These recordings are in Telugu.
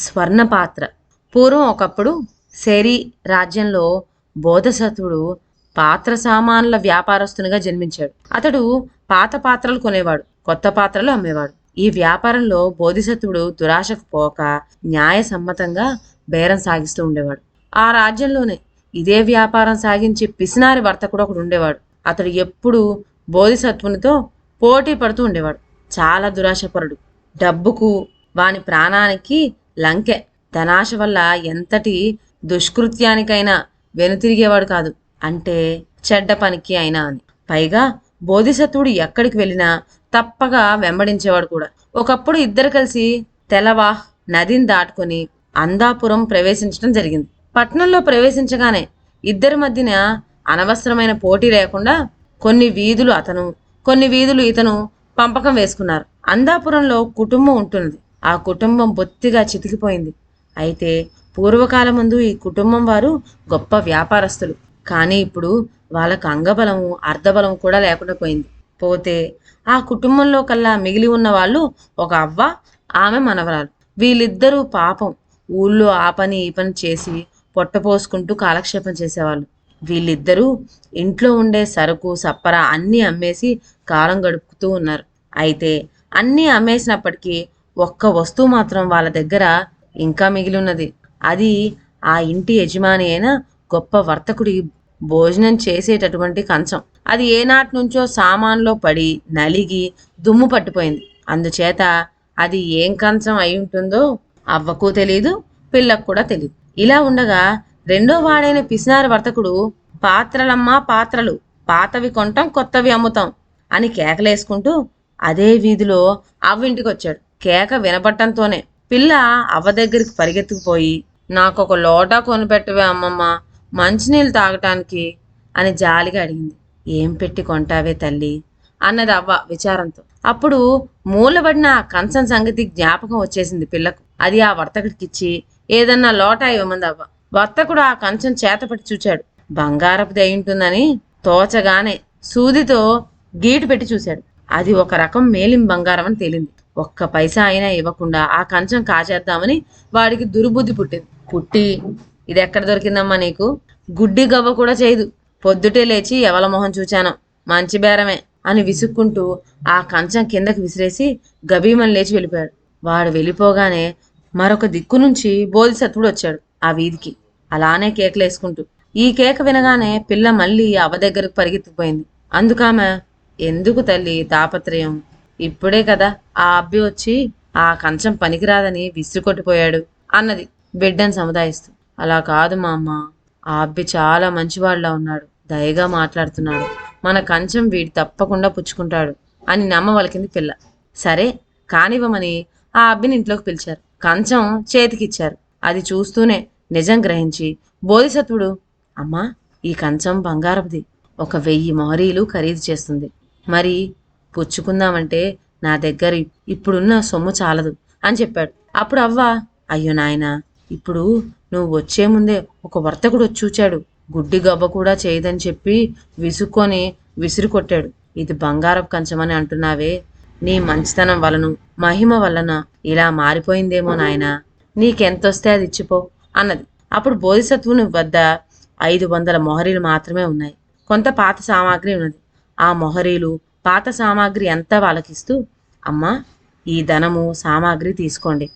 స్వర్ణ పాత్ర పూర్వం ఒకప్పుడు శరీ రాజ్యంలో బోధసత్వుడు పాత్ర సామాన్ల వ్యాపారస్తునిగా జన్మించాడు. అతడు పాత పాత్రలు కొనేవాడు కొత్త పాత్రలు అమ్మేవాడు. ఈ వ్యాపారంలో బోధిసత్వుడు దురాశకు పోక న్యాయసమ్మతంగా బేరం సాగిస్తూ ఉండేవాడు. ఆ రాజ్యంలోనే ఇదే వ్యాపారం సాగించి పిసినారి వర్తకుడు ఒకడు ఉండేవాడు. అతడు ఎప్పుడూ బోధిసత్వునితో పోటీ పడుతూ ఉండేవాడు. చాలా దురాశపరుడు. డబ్బుకు వాని ప్రాణానికి లంకె. ధనాశ వల్ల ఎంతటి దుష్కృత్యానికైనా వెనుతిరిగేవాడు కాదు. అంటే చెడ్డ పనికి అయినా అని. పైగా బోధిసత్వుడు ఎక్కడికి వెళ్ళినా తప్పగా వెంబడించేవాడు కూడా. ఒకప్పుడు ఇద్దరు కలిసి తెలవా నదిని దాటుకొని అందాపురం ప్రవేశించడం జరిగింది. పట్నంలో ప్రవేశించగానే ఇద్దరి మధ్యన అనవసరమైన పోటీ లేకుండా కొన్ని వీధులు అతను కొన్ని వీధులు ఇతను పంపకం వేసుకున్నారు. అందాపురంలో కుటుంబం ఉంటున్నది. ఆ కుటుంబం బొత్తిగా చితికిపోయింది. అయితే పూర్వకాలం ముందు ఈ కుటుంబం వారు గొప్ప వ్యాపారస్తులు. కానీ ఇప్పుడు వాళ్ళకు అంగబలము అర్ధబలం కూడా లేకుండా పోయింది. పోతే ఆ కుటుంబంలో కల్లా మిగిలి ఉన్న వాళ్ళు ఒక అవ్వ ఆమె మనవరాలు. వీళ్ళిద్దరూ పాపం. ఊళ్ళో ఆ పని ఈ పని చేసి పొట్టపోసుకుంటూ కాలక్షేపం చేసేవాళ్ళు. వీళ్ళిద్దరూ ఇంట్లో ఉండే సరుకు సప్పర అన్నీ అమ్మేసి కాలం గడుపుతూ ఉన్నారు. అయితే అన్నీ అమ్మేసినప్పటికీ ఒక్క వస్తువు మాత్రం వాళ్ళ దగ్గర ఇంకా మిగిలి ఉన్నది అది ఆ ఇంటి యజమాని అయిన గొప్ప వర్తకుడి భోజనం చేసేటటువంటి కంచం. అది ఏనాటి నుంచో సామాన్లో పడి నలిగి దుమ్ము పట్టిపోయింది. అందుచేత అది ఏం కంచం అయి ఉంటుందో అవ్వకు తెలీదు పిల్లకు కూడా తెలియదు ఇలా ఉండగా రెండో వాడైన పిసినారి వర్తకుడు పాత్రలమ్మా పాత్రలు పాతవి కొంటాం కొత్తవి అమ్ముతాం అని కేకలేసుకుంటూ అదే వీధిలో అవ్వింటికి వచ్చాడు కేక వినపట్టంతోనే పిల్ల అవ్వ దగ్గరికి పరిగెత్తుకుపోయి నాకొక లోటా కొనిపెట్టవే అమ్మమ్మ మంచినీళ్ళు తాగటానికి అని జాలిగా అడిగింది. ఏం పెట్టి కొంటావే తల్లి అన్నది అవ్వ విచారంతో. అప్పుడు మూలబడిన కంచం సంగతి జ్ఞాపకం వచ్చేసింది పిల్లకు. అది ఆ వర్తకుడికిచ్చి ఏదన్నా లోటా ఇవ్వమంది అవ్వ. వర్తకుడు ఆ కంచం చేతపట్టి చూచాడు బంగారపుది అయింటుందని తోచగానే సూదితో గీటు పెట్టి చూశాడు. అది ఒక రకం మేలిం బంగారం అని తేలింది. ఒక్క పైసా అయినా ఇవ్వకుండా ఆ కంచం కాచేద్దామని వాడికి దుర్బుద్ధి పుట్టింది. పుట్టి ఇది ఎక్కడ దొరికిందమ్మా నీకు? గుడ్డి గవ్వ కూడా చేయదు. పొద్దుటే లేచి ఎవల మొహం చూచాను? మంచి బేరమే అని విసుక్కుంటూ ఆ కంచం కిందకి విసిరేసి గభీమని లేచి వెళ్ళిపోయాడు. వాడు వెళ్ళిపోగానే మరొక దిక్కు నుంచి బోధిసత్వుడు వచ్చాడు ఆ వీధికి. అలానే కేకలేసుకుంటూ ఈ కేక వినగానే పిల్ల మళ్ళీ అవ్వ దగ్గరకు పరిగెత్తిపోయింది. అందుకామె ఎందుకు తల్లి తాపత్రయం? ఇప్పుడే కదా ఆ అబ్బి వచ్చి ఆ కంచం పనికిరాదని విసిరికొట్టిపోయాడు అన్నది బిడ్డను సముదాయిస్తూ. అలా కాదు మా అమ్మ ఆ అబ్బి చాలా మంచివాడిలా ఉన్నాడు దయగా మాట్లాడుతున్నాడు. మన కంచం వీడి తప్పకుండా పుచ్చుకుంటాడు అని నమ్మవలికింది పిల్ల. సరే కానివ్వమని ఆ అబ్బిని ఇంట్లోకి పిలిచారు. కంచం చేతికిచ్చారు. అది చూస్తూనే నిజం గ్రహించి బోధిసత్వుడు అమ్మా ఈ కంచం బంగారపుది. ఒక వెయ్యి మొహరీలు ఖరీదు చేస్తుంది. మరి పుచ్చుకుందామంటే నా దగ్గర ఇప్పుడున్న సొమ్ము చాలదు అని చెప్పాడు. అప్పుడు అవ్వ అయ్యో నాయనా ఇప్పుడు నువ్వు వచ్చే ముందే ఒక వర్తకుడు వచ్చి చూచాడు. గుడ్డి గవ్వ కూడా చేయదని చెప్పి విసుక్కొని విసిరి కొట్టాడు. ఇది బంగారపు కంచమని అంటున్నావే. నీ మంచితనం వలన మహిమ వలన ఇలా మారిపోయిందేమో నాయనా. నీకెంతొస్తే అది ఇచ్చిపో అన్నది. అప్పుడు బోధిసత్వుని వద్ద ఐదు వందల మొహరీలు మాత్రమే ఉన్నాయి. కొంత పాత సామాగ్రి ఉన్నది. ఆ మొహరీలు పాత సామాగ్రి అంతా వాళ్ళకిస్తూ అమ్మా ఈ ధనము సామాగ్రి తీసుకోండి.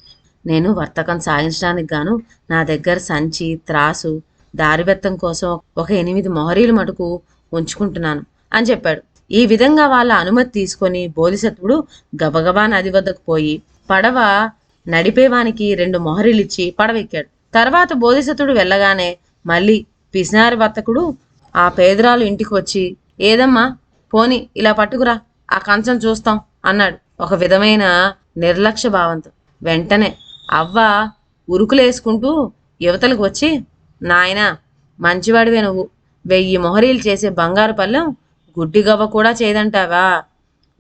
నేను వర్తకం సాగించడానికి గాను నా దగ్గర సంచి త్రాసు దారిబెత్తం కోసం ఒక ఎనిమిది మొహరీలు మటుకు ఉంచుకుంటున్నాను అని చెప్పాడు. ఈ విధంగా వాళ్ళ అనుమతి తీసుకొని బోధిసత్వుడు గబగబా నది వద్దకు పోయి పడవ నడిపేవానికి రెండు మొహరీలిచ్చి పడవెక్కాడు తర్వాత బోధిసత్వుడు వెళ్ళగానే మళ్ళీ పిసినారి వర్తకుడు ఆ పేదరాలు ఇంటికి వచ్చి ఏదమ్మా పోని ఇలా పట్టుకురా ఆ కంచం చూస్తాం అన్నాడు ఒక విధమైన నిర్లక్ష్య భావంతో. వెంటనే అవ్వ ఉరుకులేసుకుంటూ యువతలకు వచ్చి నాయన మంచివాడివే నువ్వు. వెయ్యి మొహరీలు చేసే బంగారు పళ్ళెం గుడ్డిగవ్వ కూడా చేయదంటావా?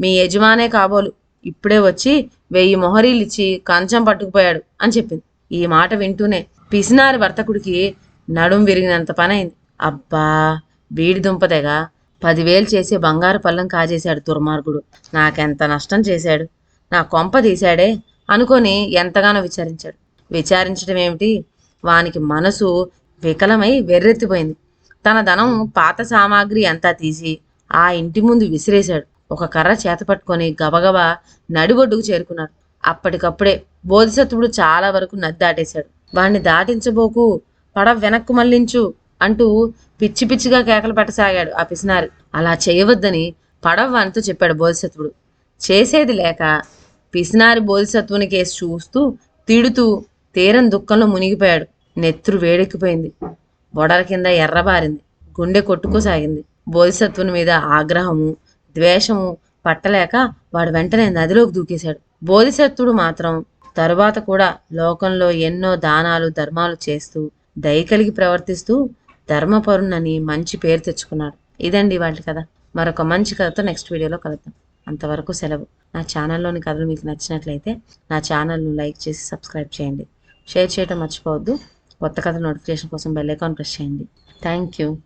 మీ యజమానే కాబోలు. ఇప్పుడే వచ్చి వెయ్యి మొహరీలు ఇచ్చి కంచం పట్టుకుపోయాడు అని చెప్పింది. ఈ మాట వింటూనే పిసినారి వర్తకుడికి నడుం విరిగినంత పనైంది. అబ్బా బీడి దుంపదేగా? పదివేలు చేసే బంగారు పళ్ళం కాజేశాడు దుర్మార్గుడు. నాకెంత నష్టం చేశాడు? నా కొంప తీశాడే? అనుకొని ఎంతగానో విచారించాడు. విచారించడం ఏమిటి? వానికి మనసు వికలమై వెర్రెత్తిపోయింది. తన ధనం పాత సామాగ్రి అంతా తీసి ఆ ఇంటి ముందు విసిరేశాడు. ఒక కర్ర చేత పట్టుకొని గబగబా నడిబొడ్డుకు చేరుకున్నాడు. అప్పటికప్పుడే బోధిసత్వుడు చాలా వరకు నది దాటేశాడు. వాణ్ణి దాటించబోకు పడవ వెనక్కు మళ్ళించు అంటూ పిచ్చి పిచ్చిగా కేకలు పెట్టసాగాడు ఆ పిసినారి. అలా చేయవద్దని పడవ చెప్పాడు బోధిసత్వుడు. చేసేది లేక పిసినారి బోధిసత్వుని కేసు చూస్తూ తిడుతూ తీరం దుఃఖంలో మునిగిపోయాడు. నెత్తురు వేడెక్కిపోయింది. బొడల కింద ఎర్రబారింది. గుండె కొట్టుకోసాగింది. బోధిసత్వుని మీద ఆగ్రహము ద్వేషము పట్టలేక వాడు వెంటనే నదిలోకి దూకేశాడు. బోధిసత్వుడు మాత్రం తరువాత కూడా లోకంలో ఎన్నో దానాలు ధర్మాలు చేస్తూ దయ కలిగి ప్రవర్తిస్తూ ధర్మపరుణని మంచి పేరు తెచ్చుకున్నాడు. ఇదండి వాళ్ళ కథ. మరొక మంచి కథతో నెక్స్ట్ వీడియోలో కలుద్దాం. అంతవరకు సెలవు. నా ఛానల్లోని కథలు మీకు నచ్చినట్లయితే నా ఛానల్ను లైక్ చేసి సబ్స్క్రైబ్ చేయండి. షేర్ చేయడం మర్చిపోవద్దు. కొత్త కథ నోటిఫికేషన్ కోసం బెల్ ఐకాన్ ప్రెస్ చేయండి. Thank you.